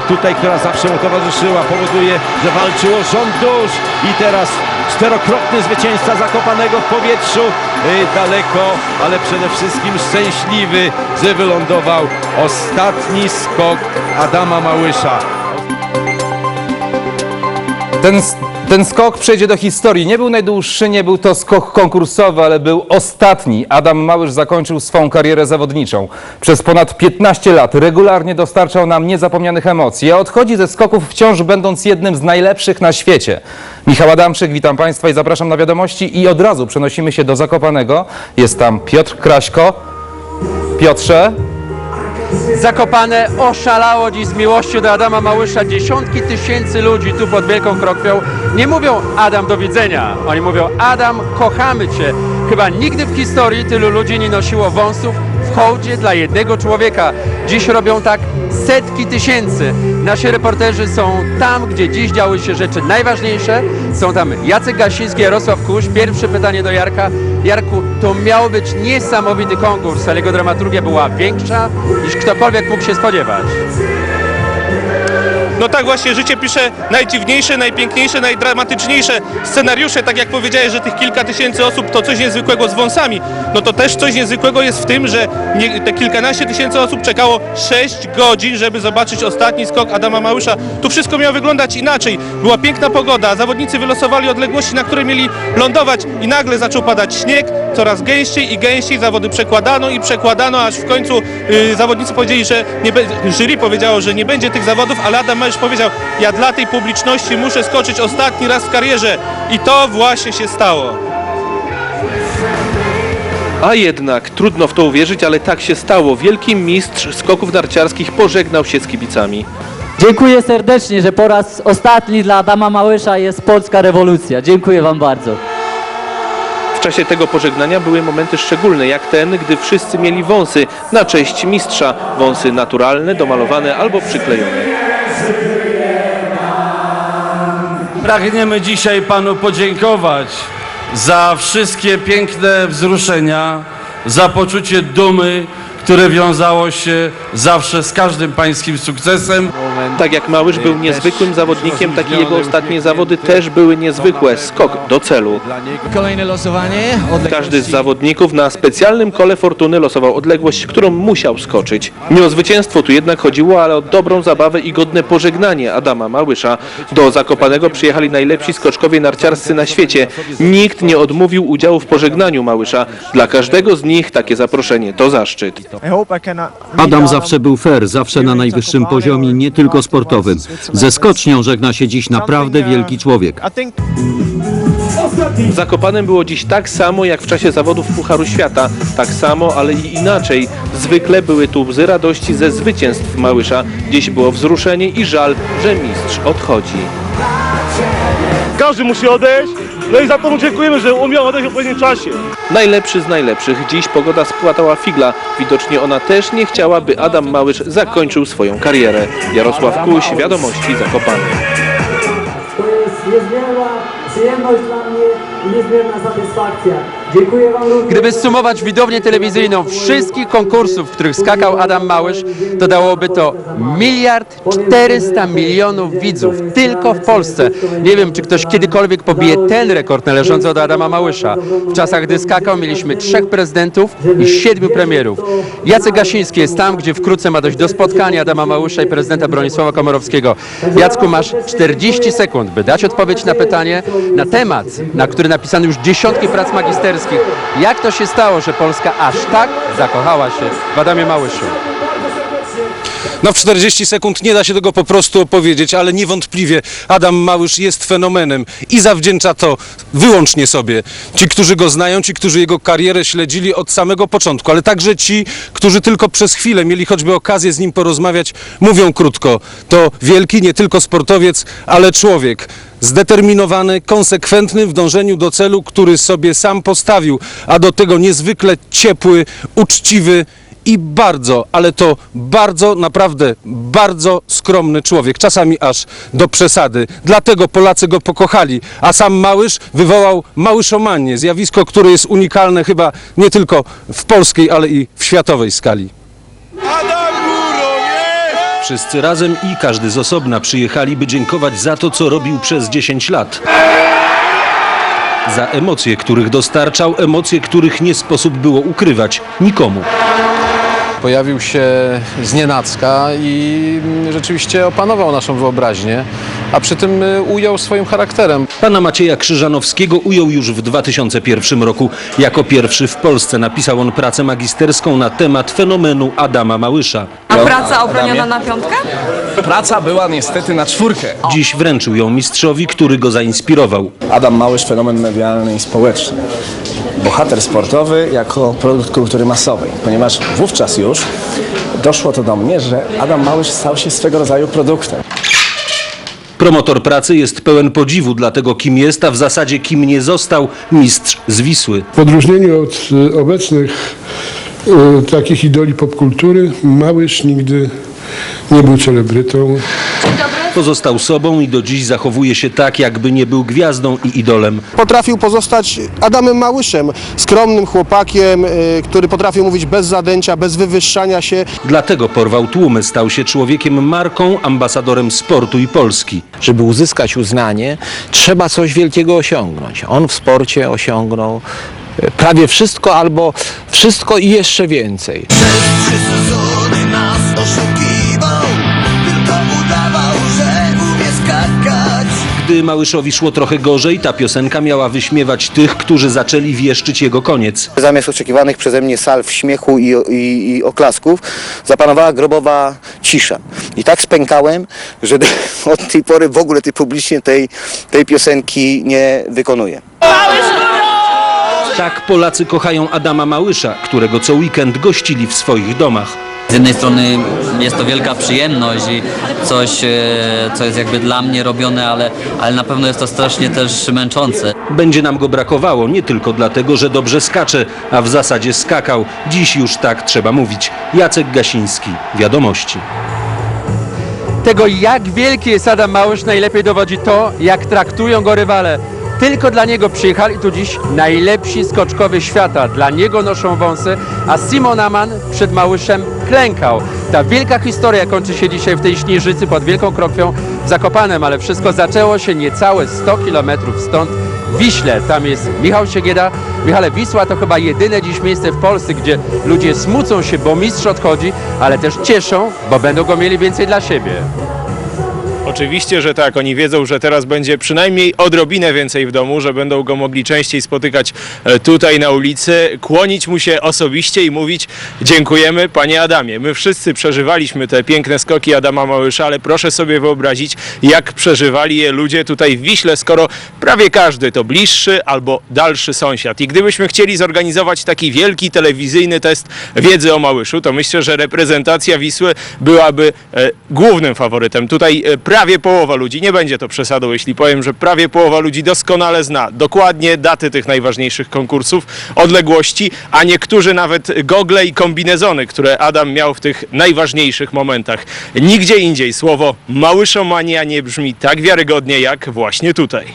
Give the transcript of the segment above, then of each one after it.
tutaj, która zawsze mu towarzyszyła, powoduje, że walczył o rząd dusz i teraz czterokrotny zwycięzca Zakopanego w powietrzu, y, daleko, ale przede wszystkim szczęśliwy, że wylądował ostatni skok Adama Małysza. Ten, ten skok przejdzie do historii. Nie był najdłuższy, nie był to skok konkursowy, ale był ostatni. Adam Małysz zakończył swą karierę zawodniczą. Przez ponad 15 lat regularnie dostarczał nam niezapomnianych emocji, a odchodzi ze skoków wciąż będąc jednym z najlepszych na świecie. Michał Adamczyk, witam Państwa i zapraszam na wiadomości i od razu przenosimy się do Zakopanego. Jest tam Piotr Kraśko. Piotrze, Zakopane oszalało dziś z miłością do Adama Małysza. Dziesiątki tysięcy ludzi tu pod Wielką Krokwią nie mówią Adam do widzenia. Oni mówią Adam, kochamy Cię. Chyba nigdy w historii tylu ludzi nie nosiło wąsów w hołdzie dla jednego człowieka. Dziś robią tak setki tysięcy. Nasi reporterzy są tam, gdzie dziś działy się rzeczy najważniejsze. Są tam Jacek Gasiński, Jarosław Kuś. Pierwsze pytanie do Jarka. Jarku, to miał być niesamowity konkurs, ale jego dramaturgia była większa niż ktokolwiek mógł się spodziewać. No tak właśnie, życie pisze najdziwniejsze, najpiękniejsze, najdramatyczniejsze scenariusze. Tak jak powiedziałeś, że tych kilka tysięcy osób to coś niezwykłego z wąsami. No to też coś niezwykłego jest w tym, że nie, te kilkanaście tysięcy osób czekało 6 godzin, żeby zobaczyć ostatni skok Adama Małysza. Tu wszystko miało wyglądać inaczej. Była piękna pogoda, zawodnicy wylosowali odległości, na które mieli lądować i nagle zaczął padać śnieg, coraz gęściej i gęściej zawody przekładano i przekładano, aż w końcu y, zawodnicy powiedzieli, że nie jury powiedziało, że nie będzie tych zawodów, ale Adam Powiedział, ja dla tej publiczności muszę skoczyć ostatni raz w karierze i to właśnie się stało. A jednak trudno w to uwierzyć, ale tak się stało. Wielki mistrz skoków narciarskich pożegnał się z kibicami. Dziękuję serdecznie, że po raz ostatni dla Adama Małysza jest polska rewolucja. Dziękuję Wam bardzo. W czasie tego pożegnania były momenty szczególne, jak ten, gdy wszyscy mieli wąsy na cześć mistrza. Wąsy naturalne, domalowane albo przyklejone. Pragniemy dzisiaj Panu podziękować za wszystkie piękne wzruszenia, za poczucie dumy, które wiązało się zawsze z każdym Pańskim sukcesem. Tak jak Małysz był niezwykłym zawodnikiem, tak i jego ostatnie zawody też były niezwykłe. Skok do celu. Kolejne losowanie. Każdy z zawodników na specjalnym kole fortuny losował odległość, którą musiał skoczyć. Nie o zwycięstwo tu jednak chodziło, ale o dobrą zabawę i godne pożegnanie Adama Małysza. Do Zakopanego przyjechali najlepsi skoczkowie narciarscy na świecie. Nikt nie odmówił udziału w pożegnaniu Małysza. Dla każdego z nich takie zaproszenie to zaszczyt. Adam zawsze był fair, zawsze na najwyższym poziomie, nie tylko sportowym. Ze skocznią żegna się dziś naprawdę wielki człowiek. W Zakopanem było dziś tak samo jak w czasie zawodów Pucharu Świata. Tak samo, ale i inaczej. Zwykle były tu łzy radości ze zwycięstw Małysza. Dziś było wzruszenie i żal, że mistrz odchodzi. Każdy musi odejść, no i za to mu dziękujemy, że umiał odejść w odpowiednim czasie. Najlepszy z najlepszych. Dziś pogoda spłatała figla. Widocznie ona też nie chciała, by Adam Małysz zakończył swoją karierę. Jarosław Kuś, Wiadomości Zakopane. To jest niezmierna przyjemność dla mnie i niezmierna satysfakcja. Gdyby sumować widownię telewizyjną wszystkich konkursów, w których skakał Adam Małysz, to dałoby to miliard 400 milionów widzów tylko w Polsce. Nie wiem, czy ktoś kiedykolwiek pobije ten rekord należący do Adama Małysza. W czasach, gdy skakał, mieliśmy trzech prezydentów i siedmiu premierów. Jacek Gasiński jest tam, gdzie wkrótce ma dojść do spotkania Adama Małysza i prezydenta Bronisława Komorowskiego. Jacku, masz 40 sekund, by dać odpowiedź na pytanie na temat, na który napisano już dziesiątki prac magisterskich. Jak to się stało, że Polska aż tak zakochała się w Adamie Małyszu? No w 40 sekund nie da się tego po prostu opowiedzieć, ale niewątpliwie Adam Małysz jest fenomenem i zawdzięcza to wyłącznie sobie. Ci, którzy go znają, ci, którzy jego karierę śledzili od samego początku, ale także ci, którzy tylko przez chwilę mieli choćby okazję z nim porozmawiać, mówią krótko. To wielki nie tylko sportowiec, ale człowiek. Zdeterminowany, konsekwentny w dążeniu do celu, który sobie sam postawił, a do tego niezwykle ciepły, uczciwy i bardzo, ale to bardzo, naprawdę bardzo skromny człowiek, czasami aż do przesady. Dlatego Polacy go pokochali, a sam Małysz wywołał małyszomanię, zjawisko, które jest unikalne chyba nie tylko w polskiej, ale i w światowej skali. Wszyscy razem i każdy z osobna przyjechali, by dziękować za to, co robił przez 10 lat. Za emocje, których dostarczał, emocje, których nie sposób było ukrywać nikomu. Pojawił się znienacka i rzeczywiście opanował naszą wyobraźnię, a przy tym y, ujął swoim charakterem. Pana Macieja Krzyżanowskiego ujął już w 2001 roku. Jako pierwszy w Polsce napisał on pracę magisterską na temat fenomenu Adama Małysza. A praca obroniona na piątkę? Praca była niestety na czwórkę. Dziś wręczył ją mistrzowi, który go zainspirował. Adam Małysz, fenomen medialny i społeczny. Bohater sportowy jako produkt kultury masowej, ponieważ wówczas już doszło to do mnie, że Adam Małysz stał się swego rodzaju produktem. Promotor pracy jest pełen podziwu dla tego, kim jest, a w zasadzie kim nie został mistrz z Wisły. W odróżnieniu od e, obecnych e, takich idoli popkultury, Małysz nigdy nie był celebrytą. Pozostał sobą i do dziś zachowuje się tak, jakby nie był gwiazdą i idolem. Potrafił pozostać Adamem Małyszem, skromnym chłopakiem, e, który potrafił mówić bez zadęcia, bez wywyższania się. Dlatego porwał tłumy, stał się człowiekiem marką, ambasadorem sportu i Polski. Żeby uzyskać uznanie, trzeba coś wielkiego osiągnąć. On w sporcie osiągnął e, prawie wszystko albo wszystko i jeszcze więcej. Gdy Małyszowi szło trochę gorzej, ta piosenka miała wyśmiewać tych, którzy zaczęli wieszczyć jego koniec. Zamiast oczekiwanych przeze mnie salw śmiechu i, i, i oklasków, zapanowała grobowa cisza. I tak spękałem, że od tej pory w ogóle ty publicznie tej, tej piosenki nie wykonuję. Tak Polacy kochają Adama Małysza, którego co weekend gościli w swoich domach. Z jednej strony jest to wielka przyjemność i coś, e, co jest jakby dla mnie robione, ale, ale na pewno jest to strasznie też męczące. Będzie nam go brakowało nie tylko dlatego, że dobrze skacze, a w zasadzie skakał. Dziś już tak trzeba mówić. Jacek Gasiński, Wiadomości. Tego, jak wielki jest Adam Małysz, najlepiej dowodzi to, jak traktują go rywale. Tylko dla niego przyjechali tu dziś najlepsi skoczkowie świata. Dla niego noszą wąsy, a Simon Aman przed Małyszem klękał. Ta wielka historia kończy się dzisiaj w tej Śnieżycy pod Wielką Krokwią w Zakopanem, ale wszystko zaczęło się niecałe 100 kilometrów stąd Wiśle. Tam jest Michał Siegieda. Michale, Wisła to chyba jedyne dziś miejsce w Polsce, gdzie ludzie smucą się, bo mistrz odchodzi, ale też cieszą, bo będą go mieli więcej dla siebie. Oczywiście, że tak. Oni wiedzą, że teraz będzie przynajmniej odrobinę więcej w domu, że będą go mogli częściej spotykać e, tutaj na ulicy, kłonić mu się osobiście i mówić dziękujemy panie Adamie. My wszyscy przeżywaliśmy te piękne skoki Adama Małysza, ale proszę sobie wyobrazić, jak przeżywali je ludzie tutaj w Wiśle, skoro prawie każdy to bliższy albo dalszy sąsiad. I gdybyśmy chcieli zorganizować taki wielki telewizyjny test wiedzy o Małyszu, to myślę, że reprezentacja Wisły byłaby e, głównym faworytem. Tutaj e, połowa ludzi, nie będzie to przesadą, jeśli powiem, że prawie połowa ludzi doskonale zna dokładnie daty tych najważniejszych konkursów, odległości, a niektórzy nawet gogle i kombinezony, które Adam miał w tych najważniejszych momentach. Nigdzie indziej słowo Małyszomania nie brzmi tak wiarygodnie jak właśnie tutaj.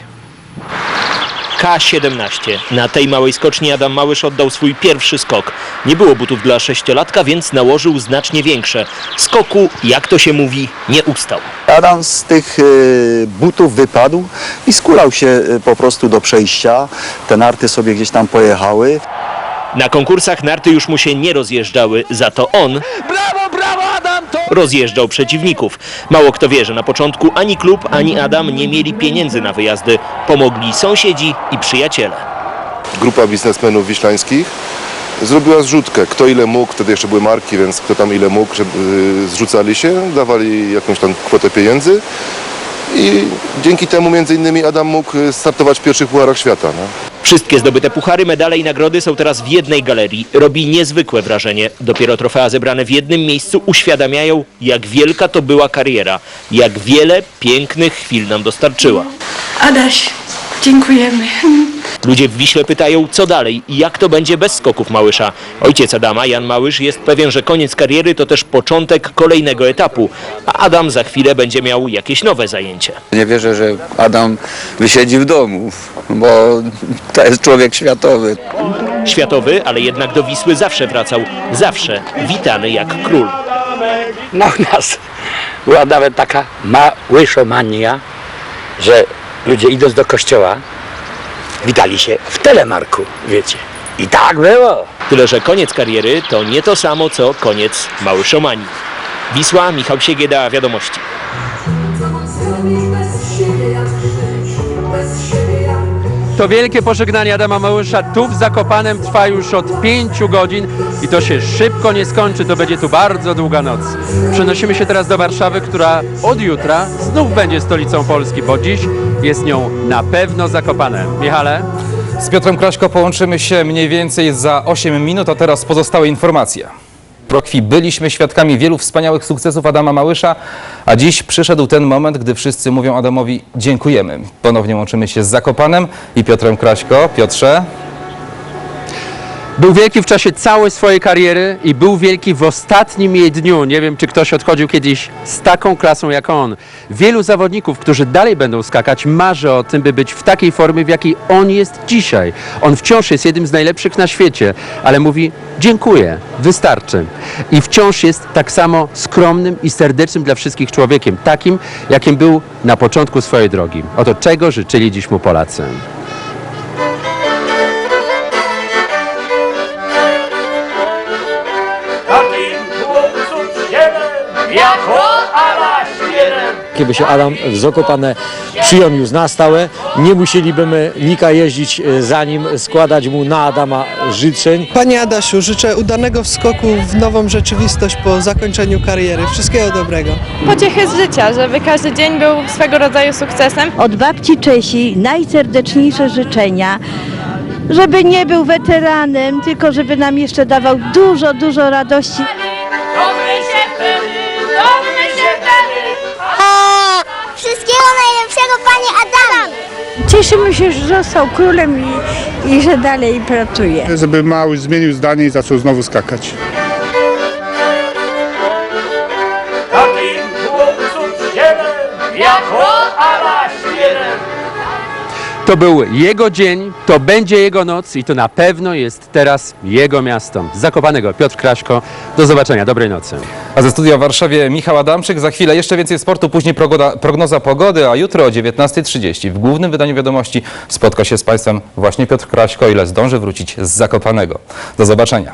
K17. Na tej małej skoczni Adam Małysz oddał swój pierwszy skok. Nie było butów dla sześciolatka, więc nałożył znacznie większe. Skoku, jak to się mówi, nie ustał. Adam z tych y, butów wypadł i skulał się y, po prostu do przejścia. Te narty sobie gdzieś tam pojechały. Na konkursach narty już mu się nie rozjeżdżały, za to on rozjeżdżał przeciwników. Mało kto wie, że na początku ani klub, ani Adam nie mieli pieniędzy na wyjazdy. Pomogli sąsiedzi i przyjaciele. Grupa biznesmenów wiślańskich zrobiła zrzutkę. Kto ile mógł, wtedy jeszcze były marki, więc kto tam ile mógł, żeby y, zrzucali się, dawali jakąś tam kwotę pieniędzy. I dzięki temu między innymi Adam mógł y, startować w pierwszych pucharach świata. No. Wszystkie zdobyte puchary, medale i nagrody są teraz w jednej galerii. Robi niezwykłe wrażenie. Dopiero trofea zebrane w jednym miejscu uświadamiają, jak wielka to była kariera. Jak wiele pięknych chwil nam dostarczyła. Adaś, dziękujemy. Ludzie w Wiśle pytają, co dalej i jak to będzie bez skoków Małysza. Ojciec Adama, Jan Małysz, jest pewien, że koniec kariery to też początek kolejnego etapu, a Adam za chwilę będzie miał jakieś nowe zajęcie. Nie wierzę, że Adam wysiedzi w domu, bo to jest człowiek światowy. Światowy, ale jednak do Wisły zawsze wracał. Zawsze witany jak król. No nas była nawet taka małysomania, że ludzie idąc do kościoła witali się w telemarku, wiecie. I tak było. Tyle, że koniec kariery to nie to samo, co koniec Małyszomanii. Wisła, Michał Siegieda, Wiadomości. To wielkie pożegnanie Adama Małysza tu w Zakopanem trwa już od pięciu godzin i to się szybko nie skończy, to będzie tu bardzo długa noc. Przenosimy się teraz do Warszawy, która od jutra znów będzie stolicą Polski, bo dziś jest nią na pewno Zakopane. Michale? Z Piotrem Kraśko połączymy się mniej więcej za 8 minut, a teraz pozostałe informacje. Prokwi byliśmy świadkami wielu wspaniałych sukcesów Adama Małysza, a dziś przyszedł ten moment, gdy wszyscy mówią Adamowi dziękujemy. Ponownie łączymy się z Zakopanem i Piotrem Kraśko. Piotrze, Był wielki w czasie całej swojej kariery i był wielki w ostatnim jej dniu. Nie wiem, czy ktoś odchodził kiedyś z taką klasą jak on. Wielu zawodników, którzy dalej będą skakać, marzy o tym, by być w takiej formie, w jakiej on jest dzisiaj. On wciąż jest jednym z najlepszych na świecie, ale mówi dziękuję, wystarczy. I wciąż jest tak samo skromnym i serdecznym dla wszystkich człowiekiem, takim, jakim był na początku swojej drogi. Oto czego życzyli dziś mu Polacy. Kiedy się Adam w Zakopane przyjął już na stałe, nie musielibyśmy nika jeździć e, za nim, składać mu na Adama życzeń. Panie Adasiu, życzę udanego wskoku w nową rzeczywistość po zakończeniu kariery. Wszystkiego dobrego. Pociechy z życia, żeby każdy dzień był swego rodzaju sukcesem. Od babci Czesi najserdeczniejsze życzenia, żeby nie był weteranem, tylko żeby nam jeszcze dawał dużo, dużo radości. Wszystkiego najlepszego, panie Adam! Cieszymy się, że został królem i, i że dalej pracuje. Żeby mały zmienił zdanie i zaczął znowu skakać. To był jego dzień, to będzie jego noc i to na pewno jest teraz jego miasto. Zakopanego Piotr Kraśko. Do zobaczenia, dobrej nocy. a ze studia w Warszawie Michał Adamczyk. Za chwilę jeszcze więcej sportu, później progoda, prognoza pogody, a jutro o 19.30 w głównym wydaniu wiadomości spotka się z Państwem właśnie Piotr Kraśko, ile zdąży wrócić z Zakopanego. Do zobaczenia.